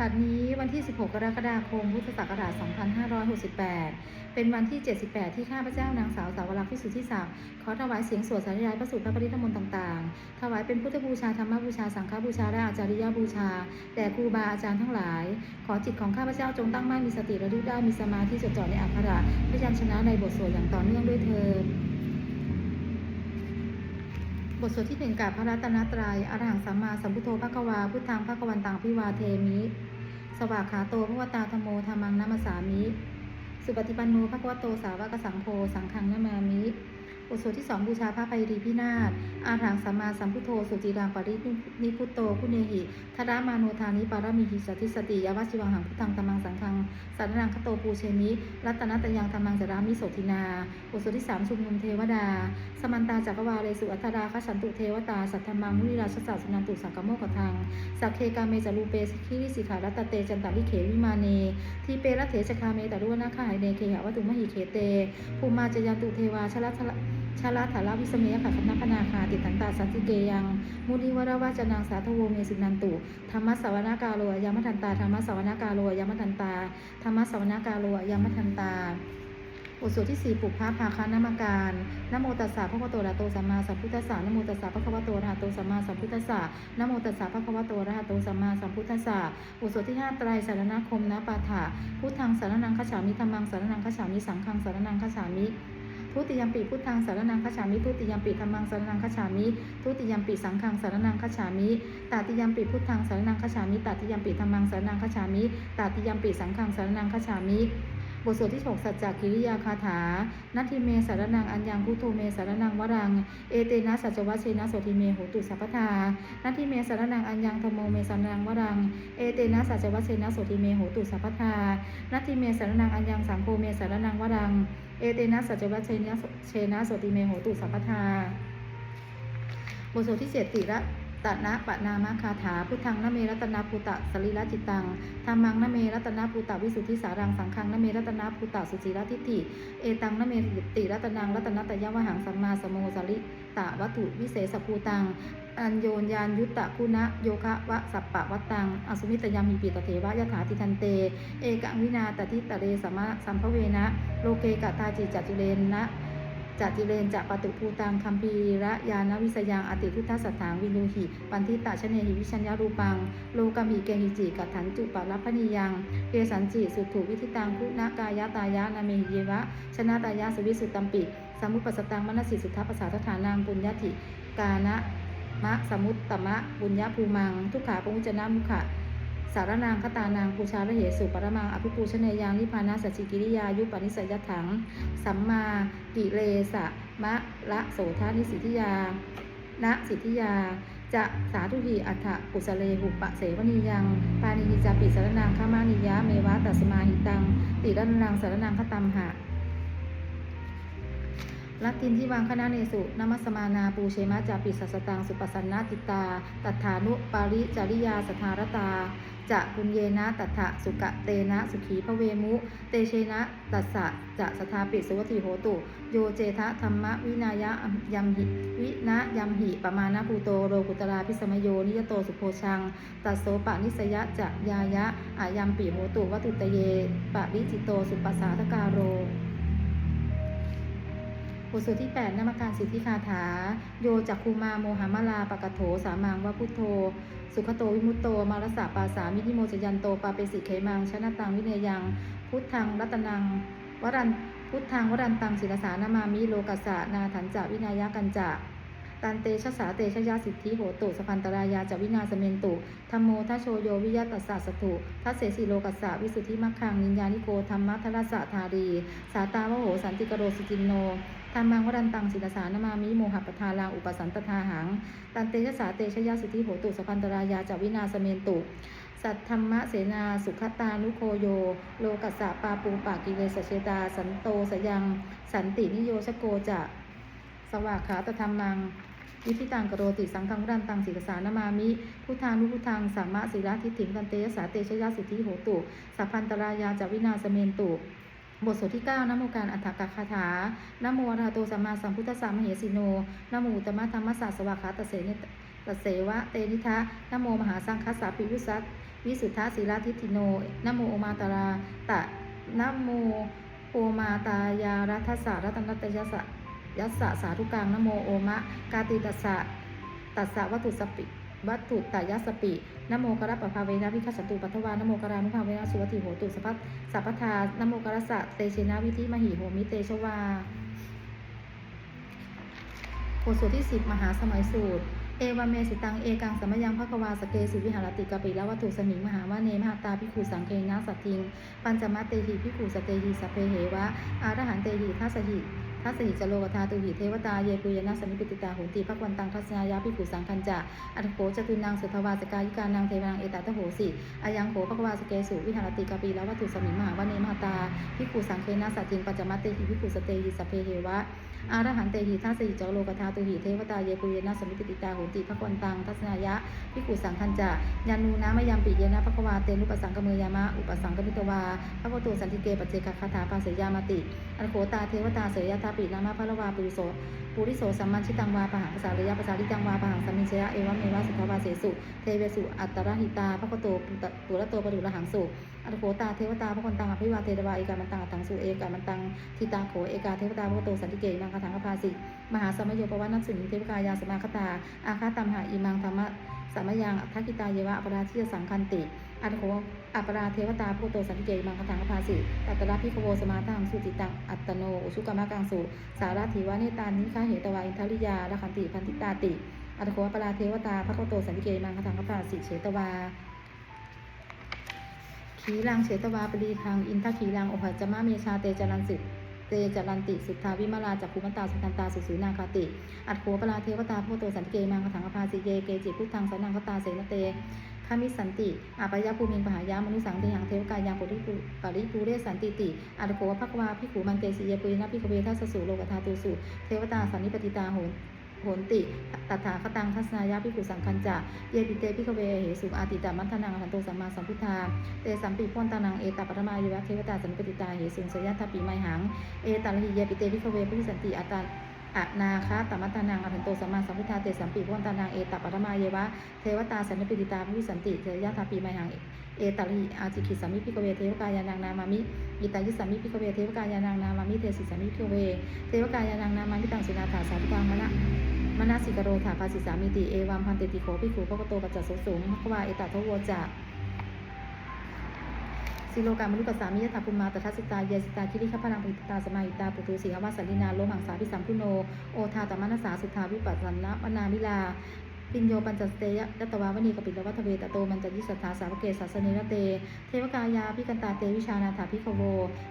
บัดนี้วันที่ 16 กรกฎาคม พุทธศักราช 2568 เป็นวันที่ 78 ที่ข้าพเจ้านางสาวสาวรักษ์พิสุทธิศักดิ์ขอถวายเสียงสวดสาธยายพระสูตรพระปริธรรมนต์ต่างๆ ถวายเป็นพุทธบูชาธรรมบูชา สังฆบูชาและอาจาริยบูชา แด่ครูบาอาจารย์ทั้งหลาย ขอจิตของข้าพเจ้าจงตั้งมั่นมีสติระลึกได้มีสมาธิจดจ่อในอักขระพยัญชนะในบทสวดอย่างต่อเนื่องด้วยเถิด บทสวดที่หนึ่งกับพระรัตนตรัยอรหังสัมมาสัมพุทโธพระกวา พุทธังพระกวันตังพิวาเทมิ สวากขาโตพระวตาธโมธรรมังนัมสสามิ สุปฏิปันโนพระวโตสาวกสังโฆสังฆังนามามิ บทสวดที่สองบูชาพระไพรีพินาศ อาหังสัมมาสัมพุทโธ สุจิรังปรินิพุตโตพุเนหิทรามาโนทานิปารมิหิสัติสติยาวชิวังหังพุทธังธรรมังสังฆังสันนังคโตปูเชมิรัตนตยังธรรมังจารามิโสทินาบทสวดที่สามชุมนุมเทวดา สมันตาจักรวาเลสุอัทราคฉันตุเทวตา สัทธมังมุนิราชสัสนันตุสังกโมกทัง สักเคกาเมจารูเปสคิริสิขารัตเตจันตาลิเขวิมาเน ทีเปรัตเถชคาเมตารุวนาคายเนเคหะวัตุมหิเคเตภูมาจยันตุเทวาชลัทล ชาลาถาลาวิสเมยขัคณะพนาคาติตันตาสันติเกยัง มุนิวราวาจนังสาทโวเมสุนันตุธรรมสวนากาโลยามทันตาธรรมสวนากาโลยามทันตาธรรมสวนากาโลยามทันตาบทสวดที่สี่ปุพพะภาคานามการนโมตัสสะพระคะวะโตระโตสัมมาสัมพุทธัสสะนโมตัสสะพระคะวะโตระหะโตสัมมาสัมพุทธัสสะนโมตัสสะพระคะวะโตระหะโตสัมมาสัมพุทธัสสะบทสวดที่ห้าไตรสารณคมนะปาฐะพุทธังสารนังคฉามิธรรมังสารนังคฉามิสังฆังสารนังคฉามิ ทุติยมปีพุทธังสารนังคฉามิทุติยมปีธรรมังสารนังคฉามิทุติยมปีสังฆังสารนังคฉามิตติยมปีพุทธังสารนังคฉามิตติยมปีธรรมังสารนังคฉามิตติยมปีสังฆังสารนังคฉามิบทสวดที่ 6 สัจจกิริยาคาถา นัตถิเมสารนัง อัญญังพุทโธเมสารนังวรัง เอเตนะสัจจวัชเชนะโสติเมโหตุสัพพทา นัตถิเมสารนัง อัญญังธโมเมสารนังวรัง เอเตนะสัจจวัชเชนะโสติเมโหตุสัพพทา นัตถิเมสารนัง อัญญังสังโฆเมสารนังวรัง เอเตนะสัจวัชเชนะเชนะโสติเมโหตุสัพพทาบทสวดที่เจ็ดติละ ตนะปะนามคาถา พุทธังนเมรัตนาภูตะสรีระจิตังธรรมังนเมรัตนาภูตะวิสุทธิสารังสังฆังนเมรัตนาภูตะสุจิรทิฏฐิ เอตังนเมติรัตนังรัตนตยวหังสัมมาสมโมสริตะวัตถุวิเศษภูตัง อัญโยนยานยุตตะคุณะโยคะวะสัปปะวัตตัง อสุมิตยามีปีตเถวะยถาติทันเต เอกังวินาตติตะเรสัมมาสัมภเวนะ โลเกกตาจิจัจุเรนนะ จัติเรนจะปตุภูตังคัมภีระยานวิสยังอติพุทธสัทถังวินูหิ ปันทิตะชเนหิวิชัญญารูปัง โลกัมหิเกหิจิกัตถันจุปรัพนิยังเกสันจิสุถุวิธิตังพุนากายตายะนาเมหิเยวะ ชนะตายะสวิสุตัมปิ สมุปปัสตังมนสิสุทธปัสสาทฐานังปุญญาติกานะมะสมุตตมะปุญญาภูมัง ทุกขาปุจจนะมุขะ สารนางคตานางปูชาระเหสุปรมังอภิปูชเนยังนิพานาสัจจิกิริยายุปนิสัยถัง สัมมากิเลสะมะละโสธานิสิทธิยาณสิทธิยา จะสาธุหีอัฏฐกุสเลหุปะเสวนียัง ปานิจาปิสารนางขมานิยะเมวะตัสมาหิตัง ติรนนังสารนางคตัมหะ ลัทธินที่วางคณะเนสุนามัสมานาปูเชมะจาปิสัสตังสุปสันนาติตา ตัฐานุปาริจาริยาสทารตาจะกุญเยนะตัฏฐะสุกะเตนะสุขีพระเวมุ เตเชนะตัสสะจะสทาปิสุวติโหตุ โยเจทะธรรมวินายะยัมหิวินะยัมหิปมาณภูโตโรกุตราพิสมโยนิยโตสุโพชัง ตัสโสปะนิสยะจะยายะอายัมปิโหตุวัตุตเยปะริจิโตสุปัสสาทกาโร ทสวดที่ 8นามการสิทธิคาถา โยจักคูมาโมหามาลาปะกะโถสามังวะพุทโธ สุขโตวิมุตโต มารสะปาสามินิโมจยันโตปาเปสิเขมังชนะตังวิเนยัง พุทธังรัตนัง วรันพุทธังวรันตังศิลสานามามิโลกัสสะนาถันจะวินายะกันจะตันเตชะสาเตชะยาสิทธิโหตุสพันตรายาจวินาสเมนตุธรรมโมทโชโยวิยตัสสะสตุทัสเสสิโลกัสสะวิสุทธิมัคคังนิญญานิโกธรรมะทรสสะธารี สาตาวโหสันติกโรสุจินโน ธรรมังวรันตังศิลสานามามิโมหปทาลังอุปสันตทาหัง ตันเตชะสาเตชะยาสิทธิโหตุสพันตรายาจวินาสเมนตุ สัทธรรมะเสนาสุขตานุโคโย โลกัสสะปาปูปากิเลสเชตา สันโตสยัง สันตินิโยชโกจะสวากขาตธรรมังวิธิตังกโรติสังฆังรันตังศิลสานามามิ พุทธานุพุทธังสามะศิลาทิฏฐิงตันเตยะสาเตชะยาสิทธิโหตุสัพพันตรายาจวินาสเมนตุ บทสวดที่ 9นโมการอัฏฐกคาถานโมอระหะโตสัมมาสัมพุทธัสสะมเหสีโนนโมอุตมะธรรมสสสวากขาตเสนิตเสวะเตนิทะนโมมหาสังคัสสะปิยุสัตวิสุทธาศีลาทิฏฐิโนนโมโอมาตาราตะนโมโอมาตายารัตสะรัตนัตยัสสะยัสสะสาธุกังนโมโอมะกาติตัสสะตัสสะวัตุสปิ วัตถุตายสปินโมกระปะภาเวนะวิคัสสตุปัทวานโมกรานุภาเวนะสุวัติโหตุสัพพะสัพพทานโมกรัสสะเตเชนะวิธิมหิโหมิเตชวาบทสวดที่ 10 มหาสมัยสูตร เอวเมสิตัง เอกังสมยังภควาสเกสุวิหารติกปิละวัตถุสมิงมหาวาเนมหาตาพิคูสังเคนะสัตทิง ปัญจมะเตหิพิคูสเตหิสเพเหวะ อารหันเตหิทัสหิ ทัสหิจโลกธาตุหิเทวตาเยปุยนาสมิปิติตาโหติภควันตังทัศนายาพิคูสังคันจะอัตโขจตุนางสุทวาสกายิกานางเทวนางเอตตะโหสิอายังโขภควาสเกสุวิหารติกาปีละวัตถุสมิมหาวเนมหาตาพิคูสังเคนาสัติงปัจจมะเตหิพิคูสเตหิสพเพเหวะ อารหันเตหิทัสสิจโลกทาตุหิเทวตาเยปุเยนะสมิติติตาโหติพักวันตังทัศนายะพิกุสังคันจะยานูนะมยามปิเยนะภควาเตนุปสังกเมยามะอุปสังกมิตวาภคตุสันติเกปเจกคาถาปาเสยามติอันโคตาเทวตาเสยยตาปินามะพระวาปุริโส ปุริโสสัมมันชิตังวาปะหังภาษาระยะภาษาลิตังวาปะหังสัมมิเชยะเอวะเมวะสุทวาเสสุเทเวสุอัตตรหิตาภควโตปุระโตปรุระหังสุอันโคตาเทวตาภควันตังอภิวาเทตวาเอกามันตังอัตตังสุเอกามันตังทิตาโขเอกาเทวตาภควโตสันติเกนังคาถังอภาสิมหาสมโยปวัตนัสสุนิเทวกายาสมาคตาอาคาตัมหาอิมังธรรมะสามยังทักกิตาเยวะอปราชิยสังคันติ อันโคอัปราเทวตาโพโตสันติเกมังคทังภาสิตัตระพิคโวสมาตังสุจิตังอัตโนอุชุกรรมกังสุสาราธิวาเนตานิคาเหตวาอินทริยาลคันติพันธิตาติอันโคอัปราเทวตาพระโคโตสันติเกมังคทังภาสิเฉตวาขีรังเฉตวาปรีทางอินทขีรังโอหัจมะเมชาเตจรันสิเตจรันติสุทธาวิมาลาจักขุมันตาสุทันตาสุสีนาคาติ อัตโขปลาเทวตาพุทโตสันติเกมังคถังภาสิเยเกจิพุทธังสนังคตาเสนเต ขามิสันติอาปยาภูมิงปหายามนุสังเตหังเทวกายังปุริปุปริปูเรสันติติอัตโขภควาพิขูมันเตสิเยปุยนะพิขเวทัสสุโลกธาตุสุเทวตาสันนิปติตาโหนโหนติตถาคตังทัศนายาพิขุสังคันจะเยปิเตพิขเวเหสุอาติตามัทนังอหันโตสัมมาสัมพุทธาเตสัมปิพนตานังเอตาปรมายวะเทวตาสัมปติตาเหสุสยะทปิไมหังเอตาลหิเยปิเตพิขเวพิสันติอัตตา อะนาคาตมัตานังอรหันโตสัมมาสัมพุทธาเตสัมปิพนตานังเอตาปรมาเยวะเทวตาสันนิปติตาพิสันติเทยะทปิไมหังเอตาลหิอาจิกิสามิพิกเวเทวกายานังนามามิอิตายิสามิพิกเวเทวกายานังนามามิเทสิสามิพิกเวเทวกายานังนามามิตังสุนาถาสาธุกังมณะมณสิกโรถาภาสิสามิติเอวัมพันเตติโขภิกขุพระกโตปัจจสสุงภควาเอตาทโวจะ สิโลกามนุกัสสามิยถาภูมิมาตทัสสิตาเยสิตาคิริขพนังปิตาสมาหิตาปุตุสีหวาสันลินาโลมังสาพิสัมพุโน โอทาตมนัสสาสุทธาวิปัสสนวนามิลา ปิญโยปัญจสเตยะยัตตวาวณีกปิลวัตเวตโตมันจยิสัทธาสาวกเกศาสเนรเต เทวกายาพิกันตาเตวิชานาถาพิขโว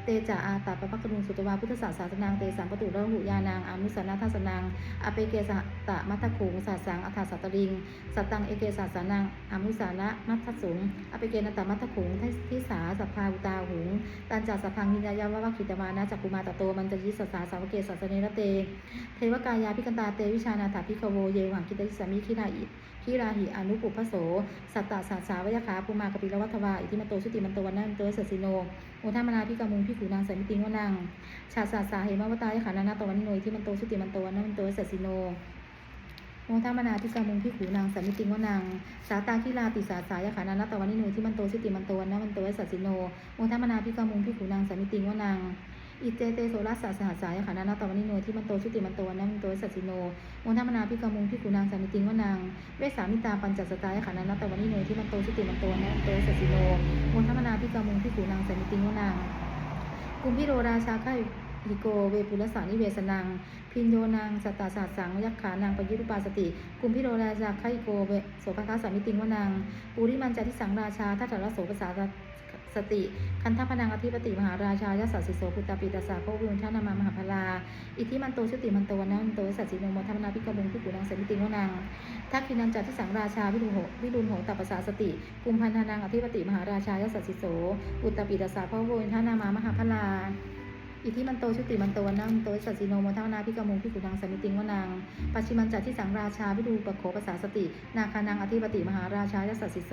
เตจาอาตาปะพักกรุงสุตวาพุทธศาสนานังเตสัมปตุระหุยานังอามุสนาทัสนังอเปเกสะตะมัทขุงสาสังอัฏฐาสัตตริงสัตตังเอเกสาสานังอามุสานะมัทสุงอเปเกนตะมัทขุงทิสาสัพพาอุตาหุงตันจัสัพพังวิญญายาวะวะคิตวานะจักกุมาตโตมันจยิสสาสาวกเกศาสเนรเต เทวกายาพิกันตาเตวิชานาถาพิขโวเยวังคิตติสามิคิราอิคิราหิอนุปุพโส สัตตาสาสาวยคาภูมากปิลวัฏวาอิทิมโตชุติมันโตวันนันโตเสสิโนโอทามนาพิกามุงพิขูนางสันมิติงวนังชาสาสาเหมวตายขานานาตวันนิโนอิทิมันโตชุติมันโตวันนันโตเสสิโนโมทามนาพิกามุงพิขูนางสันมิติงวนัง สาตาคิลาติสาสายขานานาตวันนิโนอิทิมันโตชุติมันโตวันนันโตเสสิโนโมทามนาพิกามุงพิขูนางสันมิติงวนัง อิเจเตโสรัสสะสหัสสายขานานาตวันนิโนที่มันโตชุติมันโตวันนันโตสัสิโนโมทามนาพิกมุงพิกุนางสามิติงวนางเวสามิตาปัญจสตายขานานาตวันนิโนที่มันโตชุติมันโตวันนันโตสัสิโนโมทามนาพิกมุงพิกุนางสามิติงวนางกุมพิโรราชาข้าหิโกเวปุรสานิเวสนัง พินโยนางสตตาศาสสังยักขานางปยุรุปาสติ กุมพิโรราชาข้าหิโกเวโสภคาสามิติงวนางปุริมันจาทิสังราชาทัตถรโสภาษา สติ คันธพนังอธิปติมหาราชายสัสสิโสปุตตาปิตาสาโควินทานามามหาพลา อิทธิมันโตชุติมันโตวันนันโตสัสสิโนโมทัมนาพิกบุงพิกุนังเสมิติงวนังทักขินันจัตทิสังราชาวิรุโหวิรุณโหตัปปสาสติกุมพันธนังอธิปติมหาราชายสัสสิโสปุตตาปิตาสาโควินทานามามหาพลา อิทธิมันโตชุติมันโตวันนังโตสัสสิโนโมทาวนาพิกามุงพิกุนังสมิติงวนังปัจฉิมันจัดที่สังราชาวิดูปโขภาษาสติ นาคานังอธิปติมหาราชายสัสสิโส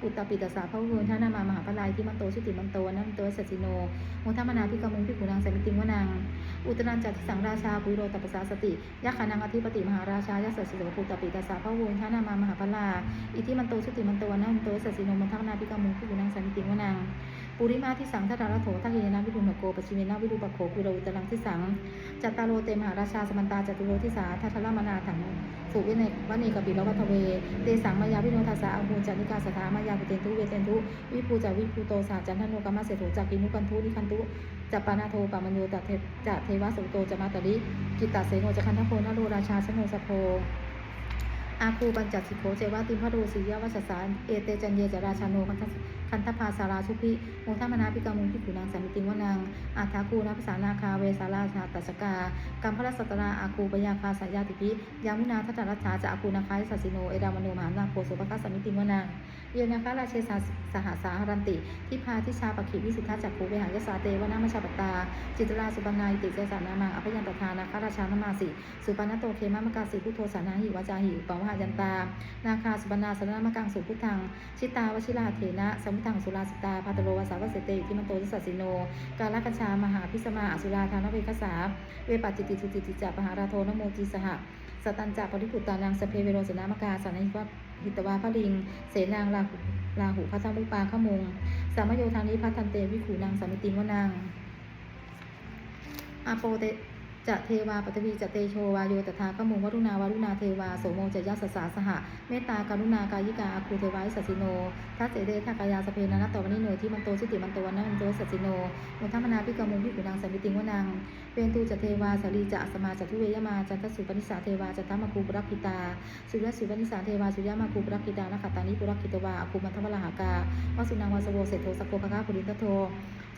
ปุตตปิตสาพระวุฒท่านามามหาพลายที่มันโตชุติมันโตวันนังโตสัสสิโนโมทามนาพิกามุงพิกุนังสมิติงวนังอุตรันจัดที่สังราชาปุโรตปสาสติยักขานังอธิปติมหาราชายสัสสิโสปุตตปิตสาพระวุฒท่านามามหาพลาอิทธิมันโตชุติมันโตวันนังโตสัสสิโนโมทามนาพิกามุงพิกุนังสมิติงวนัง ปุริมาที่สังทัตาระโถทักเยนะวิรุณโกปชิเมนะวิรุปโขกุโรอุตรังที่สังจัตตาโรเตมหาราชาสมันตาจตุโรทิสาทัทธรมนาถังสุวิเนกวเนกบิลวัทเว เตสังมายาวิโนทัสสะอังคูจานิกาสถามายาปุเตนทุเวเตนทุวิภูจาวิภูโตสาจันทโนกามะเสโถจักกินุกันทุนิคันตุจัปปานาโทปามัญโยตเทจะเทวะสุโตจะมาตริกิตตเสโนจะคันทโพนโรราชาชโนสโพ อาคูบัญจสิโคเจวะติมพระดูสียวัชสารเอเตจันเยจราชาโนคันทคันทภาสาราชุพิโมทมนาพิกามุงพิขุนางสันติวนางอาทาคูนภาษานาคาเวสาราชาตัสกากัมพระสัตราอาคูปยาคาสายาติพิยามุนาทัตตรัชชาจะอาคูนาคายสัสสิโนเอรามโนมหานาโคสุภคัสสมิติวนาง เยนาคาราเชสาสหสาหรันติทิพาทิชาปขิวิสุทธาจักคูเวหายสาเตวนามชาปตา จิตราสุปนายติเจสานามังอภยันตทานาคาราชานามาสิ สุปนโตเคมะมะกาสิพุทโธสานาหิวาจาหิปวหายันตา นาคาสุปนาสนามะกังสุพุทธัง ชิตาวชิราเถนะสมุทังสุราสิตาพาตโลวาสาวเสเตทิมันโตสัสสิโน กาลกัญชามหาพิสมาอสุราธานเวคสาเวปัจจิติสุจิติจาปหาราโทนโมจีสหะ สตันจาปริปุตตานังสเพเวโรสนามกาสานิวะหิตวาพลิง เสนางลาหุลาหูพัทธมุปาขมง สามโยทางนี้พระทันเตวิขูนางสามิติงวนางอาโปเต จะเทวาปฐวีจะเตโชวาโยตถาขมุงวรุณาวรุณาเทวาโสโมจะยัสสาสหะเมตตากรุณากายิกาอาคูเทวาอิสัสิโนทัสเสเดทักกายาสเพนนัตตวนิโนที่มันโตชิติมันโตวันนันโตสัสิโนมุทัมนาพิกามุงพิกุนางสมิติงวนังเวนตูจะเทวาสารีจะสมาจัตุเวยมาจันทสุปนิสาเทวาจันทมคูปรักขิตาสุรสุปนิสาเทวาสุยามาคูปรักขิตานะขัตตานิปุรักขิตวาอาคูมันทวลหากาวสุนังวาสโวเศโทสโกภะกาปุรินทโท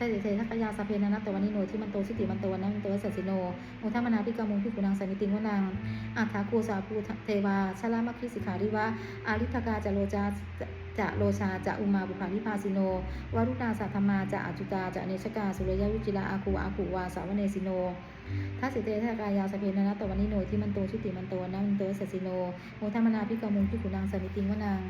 ใช่เททักยาสเพนนะนัตตวนิโนที่มันโตชิติมันโตวันนันโตสัสสิโนมุทัมนาพิกามุงพิกุนางสมิติงวนังอัฏฐาคูสาภูเทวาชลามัคคิสิขาริวะอาริทกาจะโลจาจะโลชาจะอุมาบุภาริภาสิโนวารุณาสัทธมาจะอจุตาจะเนชกาสุรยวิจิลาอาคูอาคูวาสาวเนสิโนทัสสิเตทากายาสเพนะนัตตวนิโนที่มันโตชุติมันโตนันโตสัสสิโนมุทัมนาพิกามุงพิกุนางสมิติงวนัง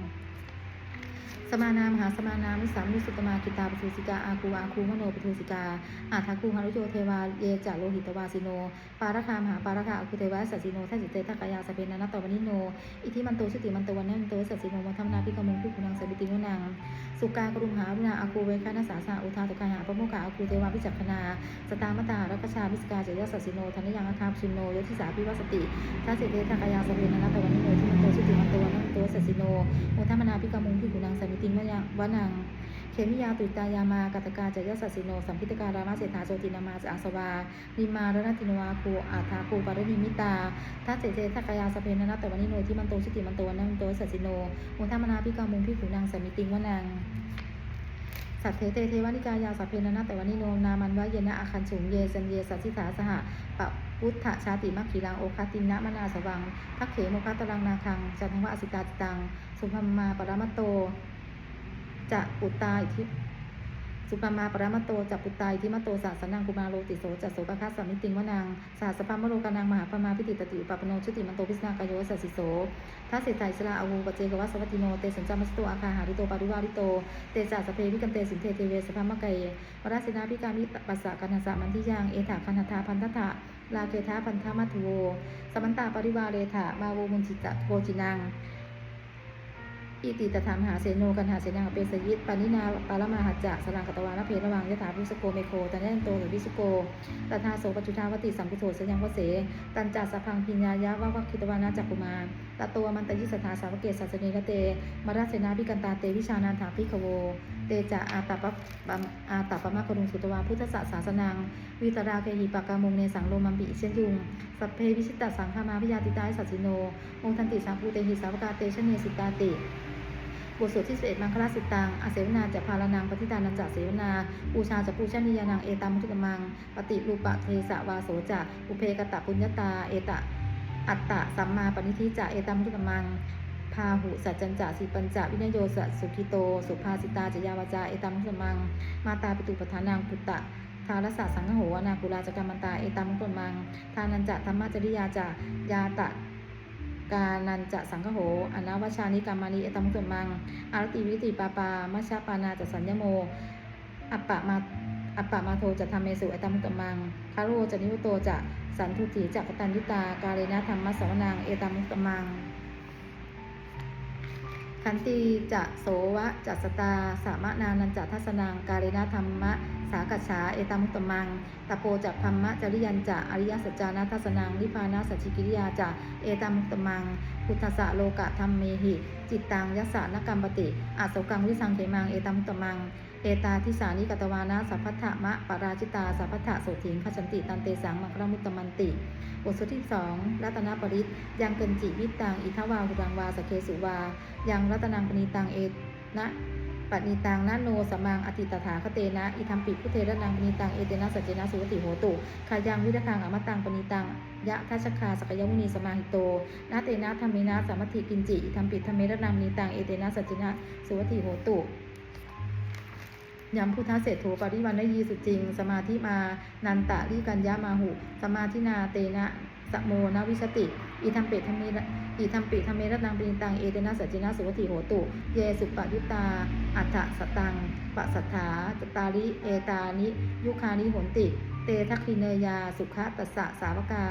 สมานามหาสมานามิสามุสุตมากิตาปทุสิกาอาคูอาคูมโนปทุสิกาอาทาคูหารุโยเทวาเยจาโลหิตวาสิโน ปาราคามหาปาราคาอคุเทวาสัสสิโนทัสสิเตทักกายาสเปนานัตตวนิโน อิทิมันโตชุติมันโตวันนันโตสัสสิโนมัทมนาพิกมงพิกุนังสบิติวนังสุกากรุมหารุณาอาคูเวคานาสาสาอุทาตุกาหาปโมกาอาคูเทวาพิจักขณาสตามตารักชาพิสกาเจยสัสสิโนธนยังอาคาปชุนโนยทิสาพิวัสติทัสสิเตทักกายาสเปนานัตตวนิโนที่มันโตชุติมันตวันนันโตสัสิโนโมทัมนาพิกมงพิกุนังสบิติวยังวนังเขมิยาตุตายามากาตกาจยสัสสิโนสัมพิตการามาเสถาโจตินามาจอาสวานิมารณตินวาคูอาทาคูปารินิมิตาทัสเสเจทักกายาสเพนนัตตวันนิโนที่มันโตชิติมันโตวันนันโตสัสสิโนมุทามนาพิกามุงพิขุนางสมิติงวนังสัตเทเตเทวานิกายาสัพเพนนะแต่วันนิโนนามันวะเยนะอาคันสูงเยสันเยสัสสิสาสหะปะพุทธชาติมัคคีรังโอคาตินะมนาสวังทักเขโมคาตรังนาคังจันทวะอสิตาจิตัง สุภมมาปรมัตโต จะปุตตาอิทิสุปมาปรมัตโตจะปุตตาอิทิมตโตสาสนังกุมาโลติโสจะโสปะคัสสมิติงวนังสาสพัมโลกานังมหาปมาพิติตติอุปปโนชุติมันโตพิสนากายโยสัสสิโสทัสเสตัยชลาอาวูปเจกวัสวัติโนเตสัญจามัสโตอาคาหาริโตปาริวาริโตเตจาสเพวิกันเตสินเทเทเวสภามะเกยวราสินาพิกามิปัสสะกันหสะมันทิยังเอถาคันธาพันธะลาเกธาพันธมัทโวสมันตาปริวาเรถามาโวมุนจิตะโกจินัง อิติตถามหาเสโนกันหาเสนังเปสยิตปานินาปารมาหัจจะสลังกตวาลเพระวังยถาพุสโกเมโคตันยันโตหรือวิสุโกตถาโสปจุทาวติสัมพุโธสยังวเส ตันจัสสะพังพิญญายะวะวัคคิตวานาจักกุมารตะตัวมันตยิสถาสาวกเกศสัสเนระเตมราเสนาพิกันตาเตวิชานันถาพิขโว เตจะอาตาปะบัมอาตาปะมะกรุงสุตวาพุทธศาสาสนัง วิตราเกหิปากามุงเนสังโลมัมปิเชนยุง สัพเพวิชิตตสังฆามาพิยาติตาสัสิโนองทันติสัมภูเตหิสาวกาเตชเนสิตาติ บทสวดที่11มังคลาสิตังอาเสวนาจะพาลนังปฏิตานันจะเสวนาปูชาจะปูชนียานังเอตามุทุกมัง ปฏิรูปะเทสะวาโสจะอุเพกตะปุญญาตา เอตะ อัตตะสัมมาปณิทิจะเอตามุทุกมังพาหุสัจจันจะสิปัญจะวินโยสะสุขิโต สุภาสิตาจยาวาจาเอตามุทุกมัง มาตาปิตุปทานังปุตตะทารสะสังฆโหอนาคุราจกรรมันตาเอตัมมุตตมัง ทานันจะธรรมจริยาจะยาตะ กานันจะสังฆโหอนาวชานิการมานิเอตัมุตตมัง อารติวิติปาปามัชฌปานาจะสัญญโม อัปปะมาอัปปะมาโทจะทำเมสุเอตัมุตตมัง คาโรจะนิวโตจะสันทุติจักตันยุตา กาเลนะธรรมสวนังเอตัมมุตตมัง ขันติจะโสวะจัสตา สามะนานันจะทัศนางกาเรณธรรมะ สากัจฉาเอตามุตตมัง ตะโพจะพัมมะจริยันจะอริยสัจจานาทัศนางนิพานาสัจจิกิริยาจะเอตมุตตมัง พุทธะโลกะธรรมเมหิ จิตตังยสานกรรมปติอาสกังวิสังเขมังเอตามมุตตมัง เอตาทิสานิกตวานะสัพพัทธมะปราชิตาสัพพัทธโสถิงขจันติตันเตสังมัครมุตตมันติบทสุดที่สองรัตนปริตยังเกินจิวิตังอิทวาหุรังวาสเคสุวา ยังรัตนังปณีตังเอนะปณิตังนาโนสมังอติตถาคเตนะอิทัมปิพุเทระนังปณีตังเอเตนะสัจเจนะสุวติโหตุขายังวิรคังอมตังปณีตังยะทัชคาสกยมุนีสมาหิโตนาเตนะธรรมินะสามัติกินจิอิทัมปิธรรมเระนังปณีตังเอเตนะสัจเจนะสุวติโหตุ ยำพุทธเศรษโธปริวันได้ยีสุจริง สมาธิมานันตะริกัญญามาหุ สมาธินาเตนะสะโมนวิสติ อิทัมเปธรรมเมระอิทัมปิธรรมเมรตังปินตัง เอเตนะสัจจินะสุวติโหตุ เยสุปยุตตาอัฏฐสตังปะสัทธาจตาริ เอตานิ ยุคานิหนติ เตทักขิเนยา สุขะตัสสะสาวกา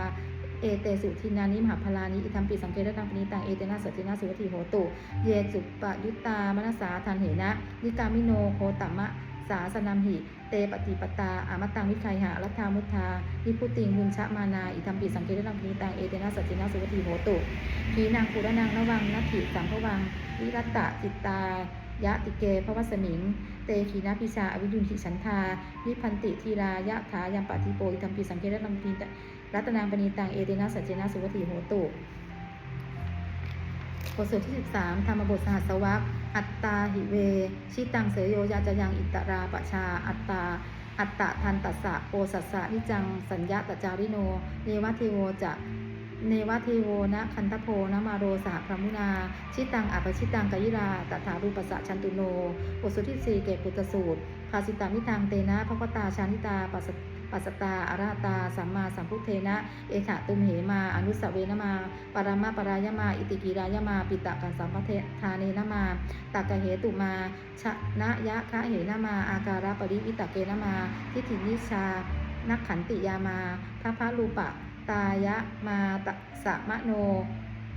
เอเตสุทินานิมหาพลานิอิทัมปิสังเกตตังปณิตังเอเตนะสัจจินะสุวติโหตุ เยสุปยุตตามนัสสาทันเหนะนิกามิโนโคตมะ สาสนัมหิ เตปฏิปตา อามตังวิคัยหะรัตถามุทธานิพุติงบุญชะมานา อิทัมปิสังเกตตังปณิตัง เอเตนะสัจจินะสุวติโหตุขีนางปุรนางนวังนัตถิสัมภวัง วิรัตตะจิตตายะติเกภวสมิง เตขีนาปิชาอวิดุลขิฉันทานิพันติทีรายะถายัมปะทิโปอิทัมปิสังเกตตังปณิตังรัตนางปณิตัง เอเตนะสัจจินะสุวติโหตุบทสวดที่ 13 ธรรมบทสหัสวรรค อัตตาหิเว ชิตังเสยโยยาจะยังอิตราปชา อัตตา อัตตะทันตัสสะโอสัสสะนิจัง สัญญาตจาริโน เนวเทโวจะเนวเทโวนะคันทโพนะมาโรสหพรหมุนา ชิตังอัปชิตังกยิราตถารูปสสะชันตุโนบทสวดที่4เกตปุตสูตรภาสิตามิตังเตนะพระวตาชานิตาปัสส ปัสตาอาราตา สัมมาสัมพุทเทนะ เอขะตุมเหมา อนุสเวนะมา ปรมาปรายมา อิติกิรายมา ปิตะกันสัมปเทธาเนนะมาตักกะเหตุมาชะนะยะคะเหนะมา อาการะปริวิตะเกนะมา ทิฏฐินิชา นักขันติยามาทัพพะรูปะ ตายะมาตะสะมะโน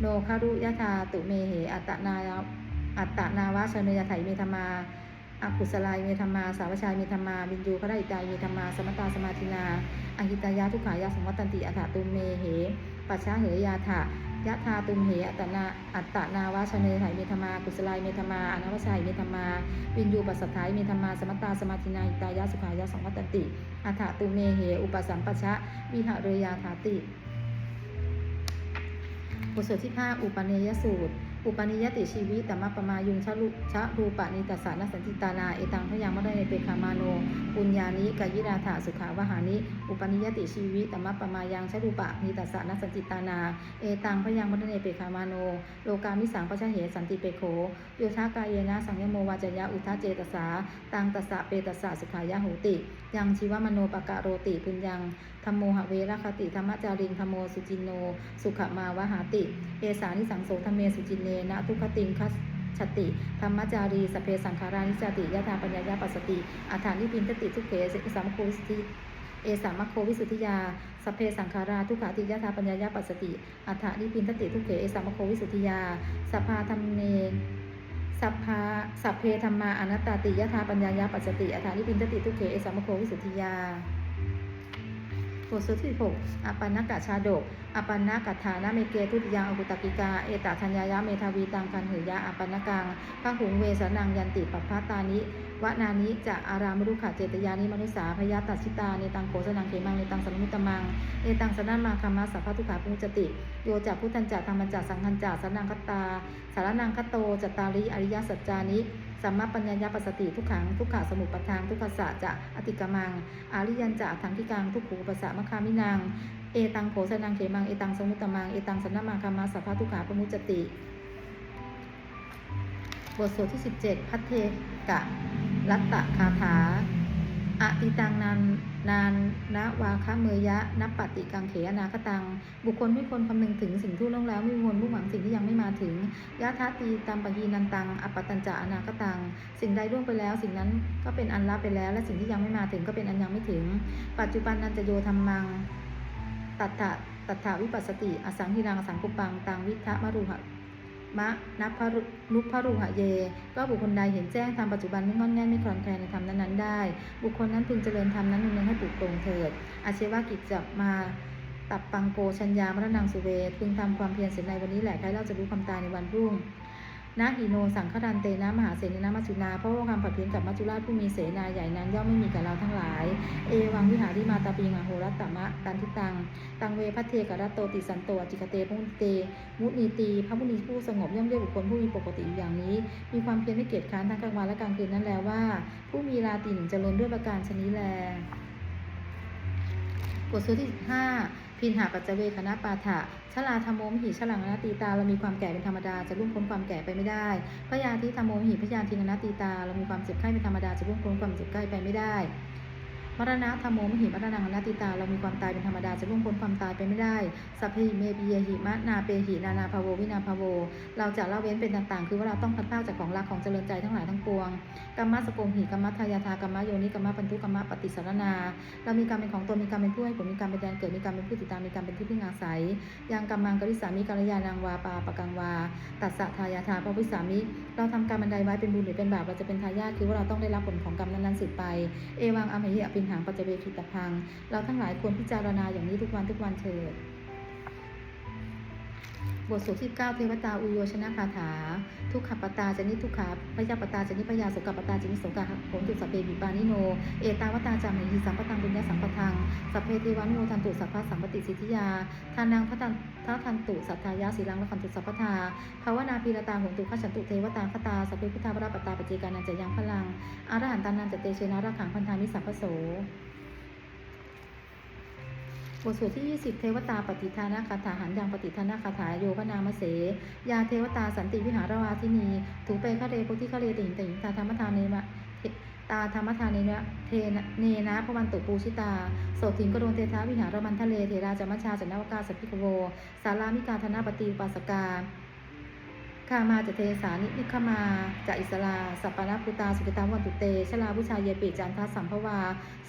โนคารุยะธาตุเมเห อัตตนายอัตตนาวะชเนยไถเมธมา อกุศลายเมธรรมา สาวชายเมธรรมาบินยูพระอิตายเมธรรมา สมตาสมาธินาอหิตายะทุกขายะสมวัตตันติอัฏฐตุมเมเหปัจฉาเหยาถะยะธาตุมเหอัตนาอัตตนาวาชเนไถเมธรรมา กุศลายเมธรรมาอนาวชัยเมธรรมา วินยูปัสสัทายเมธรรมา สมตตาสมาธินาหิตายะสุขายะสมวัตตันติอัฏฐตุมเมเห อุปสัมปชะ วิหะเรยาถาติ บทสวดที่ 5 อุปเนยสูตร อุปนิยติชีวิตตมะปมายุงชะลุชะรูปะนิตัสานสันติตานาเอตังพยังมะได้ในเปคามาโนปุญญานิกายิราถาสุขาวหานิ อุปนิยติชีวิตตมะปมายังชะรูปะนิตัสานสันติตานา เอตังพยังมะได้ในเปคามาโน โลกามิสังปชะเหสันติเปโขโยธากายเยนะสังยโมวาจยะอุทาเจตสา ตังตัสะเปตัสสะสุขายะโหติ ยังชีวมโนปะกะโรติปุญญังธรรมโมหเวรคติธรรมจาริงธรรมโมสุจินโน สุขมาวหาติ เอสานิสังโสธรรมเมสุจินเนนะทุกขติงคัสชติธรรมจารีสเพสังขารานิจติยะธาปัญญายาปัสสติอาถานิพินทติทุกเขสสามโคสุทธิเอสามโควิสุทธิยาสเพสังขาราทุกขาติยะธาปัญญายาปัสสติอาถานิพินทติทุกเขเอสามโควิสุทธิยาสภาธรรมเนสัพพาสัพเพธรรมาอนัตตติยะธาปัญญายาปัสสติอาถานิพินทติทุกเขเอสามโควิสุทธิยา ทสุที่หกอปันนกะชาดกอปันนกถานะเมเกทุติยังอกุตกิกา เอตทัญญายะเมทาวีตังคันเหยะอปันนกังพระหุงเวสนังยันติปัพพาตานิวนานิจะอารามรุขะเจตยานิมนุสาพยาตัชิตาเนตังโขสนังเขมังเนตังสมุตตมังเนตังสนันมาคามาสัพพทุขาปุจติ โยจะพุทธันจะธรรมันจะสังคันจะสนังคตาสารนังคโตจตาริอริยสัจจานิ สัมมาปัญญายาปัสสติทุกขังทุกขะสมุปปทางทุกขสะจะอติกมัง อาริยันจะทังที่กังทุกขูปสสะมคามินังเอตังโขสนังเขมังเอตังสมุตตมังเอตังสนมังคามาสัพพะทุกขาปมุจจติ บทสวดที่ 17 พัทเทกะรัตตะคาถา อติตังนานนานนะวาคะเมยะนับปฏิกังเขอนาคตัง บุคคลไม่ควรคำนึงถึงสิ่งที่ล่วงแล้วไม่วรมุ่งหวังสิ่งที่ยังไม่มาถึงยะทัตตีตัมปะยีนันตังอปตัญจะอนาคตัง สิ่งใดล่วงไปแล้ว สิ่งนั้นก็เป็นอันลับไปแล้ว และสิ่งที่ยังไม่มาถึงก็เป็นอันยังไม่ถึง ปัจจุบันนันจะโยธรรมัง ตัตถะตัตถาวิปัสสติ อสังหิรังสังกุปังตังวิทะมรุหะ มะนัพพรุนุพพรุหะเย ก็บุคคลใดเห็นแจ้งทำปัจจุบันไม่งอนแง่นไม่คลอนแคลนในธรรมนั้นๆได้ บุคคลนั้นพึงเจริญธรรมนั้นนึงให้ปลุกปลงเถิด อาชีวกิจจะมาตับปังโกชัญญามรณังสุเวพึงทำความเพียรเสด็จในวันนี้แหละใครเราจะรู้ความตายในวันพรุ่ง นาหิโนสังฆดันเตนะมหาเสนนะมัจจุนาเพราะว่าความผัดเพี้ยนกับมัจจุราชผู้มีเสนาใหญ่นั้นย่อมไม่มีกับเราทั้งหลาย เอวังวิหาริมาตาปีงาโหรัตตมะตันทิตัง ตังเวพัทเทกรัตโตติสันโตจิกเตพุนิเต มุนีตี พระมุนีผู้สงบย่อมเรียกบุคคลผู้มีปกติอยู่อย่างนี้ มีความเพียรไม่เกียจค้านทั้งกลางวันและกลางคืนนั้นแล้วว่า ผู้มีราตรีหนึ่งเจริญด้วยประการชนิดแลบทสวดที่15พินหาปัจจเวคณะปาฐะ ชลาธรรมโมมหิฉลังนาตีตาเรามีความแก่เป็นธรรมดาจะร่วงพ้นความแก่ไปไม่ได้พยาธิธรรมโมมหิพยาธิอนัตตีตาเรามีความเจ็บไข้เป็นธรรมดาจะร่วงพ้นความเจ็บไข้ไปไม่ได้ มรณะธรรมโมมหิมรณังนัตติตา เรามีความตายเป็นธรรมดา จะล่วงพ้นความตายไปไม่ได้ สัพพิเมปิยหิมะนาเปหินานาภาโววินาภาโวเราจะละเว้นเป็นต่างๆ คือว่าเราต้องพัดพราจากของรักของเจริญใจทั้งหลายทั้งปวงกรรมะสกงหิกรรมะทายาทากรรมะโยนิกรรมะปันทุกรรมะปฏิสารนา เรามีกรรมเป็นของตนมีกรรมเป็นผู้ให้ผลมีกรรมเป็นแดนเกิดมีกรรมเป็นผู้ติดตามมีกรรมเป็นที่พึ่งอาศัยยังกรรมังกริสามิกัลยาณังวาปาปะกังวาตัสสะทายาทาพระวิสามิเราทำกรรมอันใดไว้เป็นบุญหรือเป็นบาปเราจะเป็นทายาทคือว่าเราต้องได้รับผลของกรรมนั้นๆสืบไปเอวังอมหิอภิหังปัจเจเวคิตพัง เราทั้งหลายควรพิจารณาอย่างนี้ทุกวันทุกวันเถิด บทสวดที่9เทวตาอุโยชนะคาถา ทุกขปตาจนิทุกขาพยาปตาจนิพยาสกปตาจนิโสกาโหนตุสเพบิปานิโน เอตาวตาจามหิสัมปตังบุญญาสัมปทังสัพเพเทวานุโมทันตุสัพพะสัมปติสิทธิยาทานังพระตันททันตุสัทธายาสีลังละคันตุสัพพทาภาวนาพีรตาโหนตุขัฉันตุเทวตาคตาสัพเพพุทธาปราปตาปเจกานันจะยังพลังอารหันตานันจะเตเชนะระขังพันธามิสัพพโส บทสวดที่ 20 เทวตาปฏิทานาคาถาหันยังปฏิทานาคาถาโยพนามเส ยาเทวตาสันติวิหารวาทินีถูเปคะเรโพธิคะเรติงติงตาธรรมทานเนมะตาธรรมทานเนนะเทเนนะพระวันตุปูชิตาโสถิงกโดนเทท้าวิหารมันทะเลเทราจามัชชาจันนวกาสัพพิกโว สารามิกาธนาปฏิปัสสกา คามาจะเทสานินิคมาจะอิสลาสัปปนาพุตาสุกิตาวันตุเตชลาบุชาเยปิจันทสัมภวา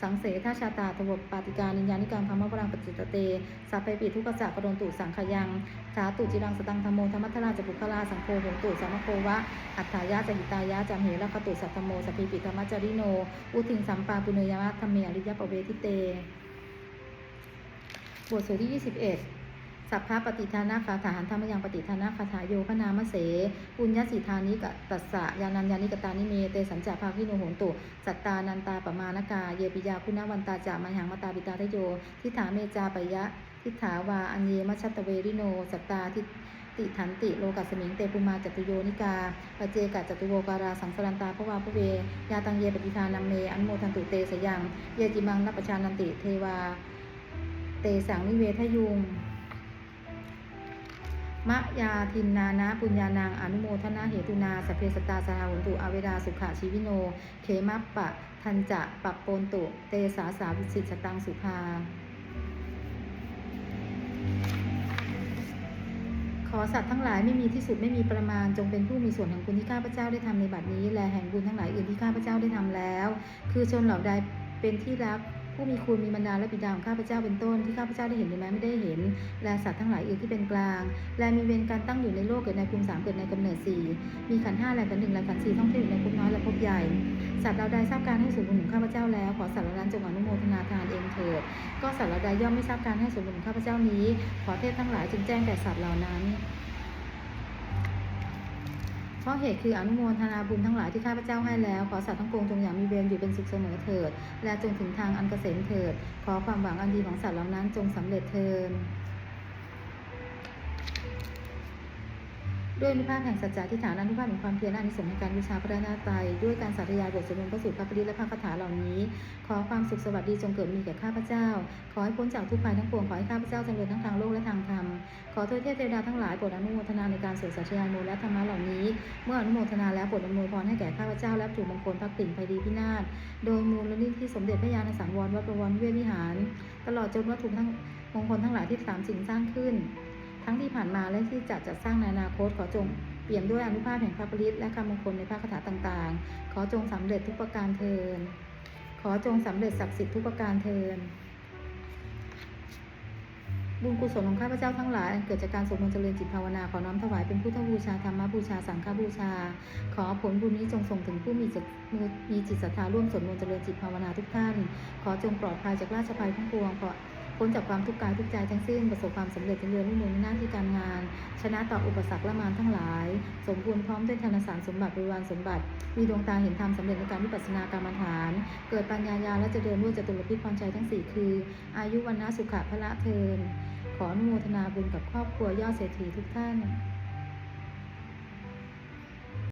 สังเสทาชาตาทวปปาติกานิยานิกังธรรมวรังปจิตเตสัพเพปิทุกขจักกรณตุสังขยังสาตุจิรังสตังธรรมโมธรรมัทราจบุคลาสังโฆโหตุสัมโควะ อัฏฐายะจหิตายะจำเหระคตุสัตตโมสัพพิปิธรรมจริโน อุทิงสัมปาปุเนยมะธรรมเมอริยปเวทิเตบทสวดที่ 21 สัพพะปฏิทานาคาถาหันธรรมยังปฏิทานาคาถาโยพนามเสปุญญสิทานิกะตัสสะยานัญญานิกตานิเมเตสัญจาภาคิโนโหนตุสัตตานันตาปมานากาเยปิยาคุณวันตาจามัหังมาตาปิตาทโยทิฏฐาเมจาปยะทิฏฐาวาอัญเยมชัตตเวริโนสัตตาทิติทันติโลกัสมิงเตปุมาจตุโยนิกาปเจกะจตุโวการาสังสรันตาภวาภเวยาตังเยปฏิทานัมเมอันโมทันตุเตสยัง เยจิมังนัปปชานันติเทวา เตสังนิเวทยุง มะยาทินนานะปุญญานางอนุโมทนาเหตุนาสเพสตาสหาหุนตุอเวดาสุขาชีวิโน เขมัปปะ ทันจะปัปโปนตุ เตสาสาวิสิตสตังสุภา ขอสัตว์ทั้งหลายไม่มีที่สุดไม่มีประมาณจงเป็นผู้มีส่วนแห่งบุญที่ข้าพเจ้าได้ทำในบัดนี้ และแห่งบุญทั้งหลายอื่นที่ข้าพเจ้าได้ทำแล้ว คือชนเหล่าใดเป็นที่รัก ผู้มีคุณมีบรรดาและบิดาของข้าพเจ้าเป็นต้นที่ข้าพเจ้าได้เห็นหรือแม้ไม่ได้เห็น และสัตว์ทั้งหลายอื่นที่เป็นกลาง และมีเวรการตั้งอยู่ในโลกเกิดในภูมิสามเกิดในกำเนิดสี่มีขันห้าแรงกันหนึ่งแรงกันสี่ท่องเที่ยวอยู่ในภพน้อยและภพใหญ่ สัตว์เราใดทราบการให้ส่วนบุญของข้าพเจ้าแล้วขอสัตว์เหล่านั้นจงอนุโมทนาทานเองเถิด ก็สัตว์เราใดย่อมไม่ทราบการให้ส่วนบุญของข้าพเจ้านี้ ขอเทพทั้งหลายจึงแจ้งแก่สัตว์เหล่านั้น เพราะเหตุคืออนุโมทนาบุญทั้งหลายที่ข้าพเจ้าให้แล้ว ขอสัตว์ทั้งปวงจงอย่างมีเวรอยู่เป็นสุขเสมอเถิด และจงถึงทางอันเกษมเถิด ขอความหวังอันดีของสัตว์เหล่านั้นจงสำเร็จเถิด ด้วยอนุภาพแห่งสัจจะทิฏฐานอนุภาพแห่งความเพียรและอานิสงส์ในการบูชาพระรัตนตรัยด้วยการสาธยายบทสวดมนต์พระสูตรพระปริและพระคาถาเหล่านี้ ขอความสุขสวัสดีจงเกิดมีแก่ข้าพเจ้า ขอให้พ้นจากทุกภัยทั้งปวงขอให้ข้าพเจ้าเจริญทั้งทางโลกและทางธรรมขอเทวเทพเทวดาทั้งหลายโปรดอนุโมทนาในการสวดสัจยายโมและธรรมะเหล่านี้ เมื่ออนุโมทนาแล้วโปรดอำนวยพรให้แก่ข้าพเจ้าและถูกมงคลพักติ่งภัยดีพินาศโดยมูลนิธิสมเด็จพระญาณสังวรวัดประวรเวทวิหาร ตลอดจนวัตถุทั้งมงคลทั้งหลายที่สามสิ่งสร้างขึ้น ทั้งที่ผ่านมาและที่จะจัดสร้างในอนาคตขอจงเปี่ยมด้วยอนุภาพแห่งพระปริตและคำมงคลในพระคาถาต่างๆ ขอจงสำเร็จทุกประการเทิน ขอจงสำเร็จศักดิ์สิทธิ์ทุกประการเทิน บุญกุศลของข้าพเจ้าทั้งหลาย เกิดจากการสวดมนต์เจริญจิตภาวนา ขอน้อมถวายเป็นพุทธบูชาธรรมบูชา สังฆบูชา ขอผลบุญนี้จงส่งถึงผู้มีจิตมีจิตศรัทธาร่วมสวดมนต์เจริญจิตภาวนาทุกท่าน ขอจงปลอดภัยจากราชภัยทั้งปวงขอ พ้นจากความทุกข์กายทุกใจทั้งสิ้นประสบความสำเร็จจงเรือนรุ่งเรืองในหน้าที่การงาน ชนะต่ออุปสรรคและมารทั้งหลาย สมบูรณ์พร้อมด้วยธนสารสมบัติบริวารสมบัติ มีดวงตาเห็นธรรมสำเร็จในการวิปัสสนากรรมฐาน เกิดปัญญายาและจะเดินด้วยจตุรพิษพรชัยทั้งสี่คือ อายุวันนะสุขะพระเทินขออนุโมทนาบุญกับครอบครัวยอดเศรษฐีทุกท่าน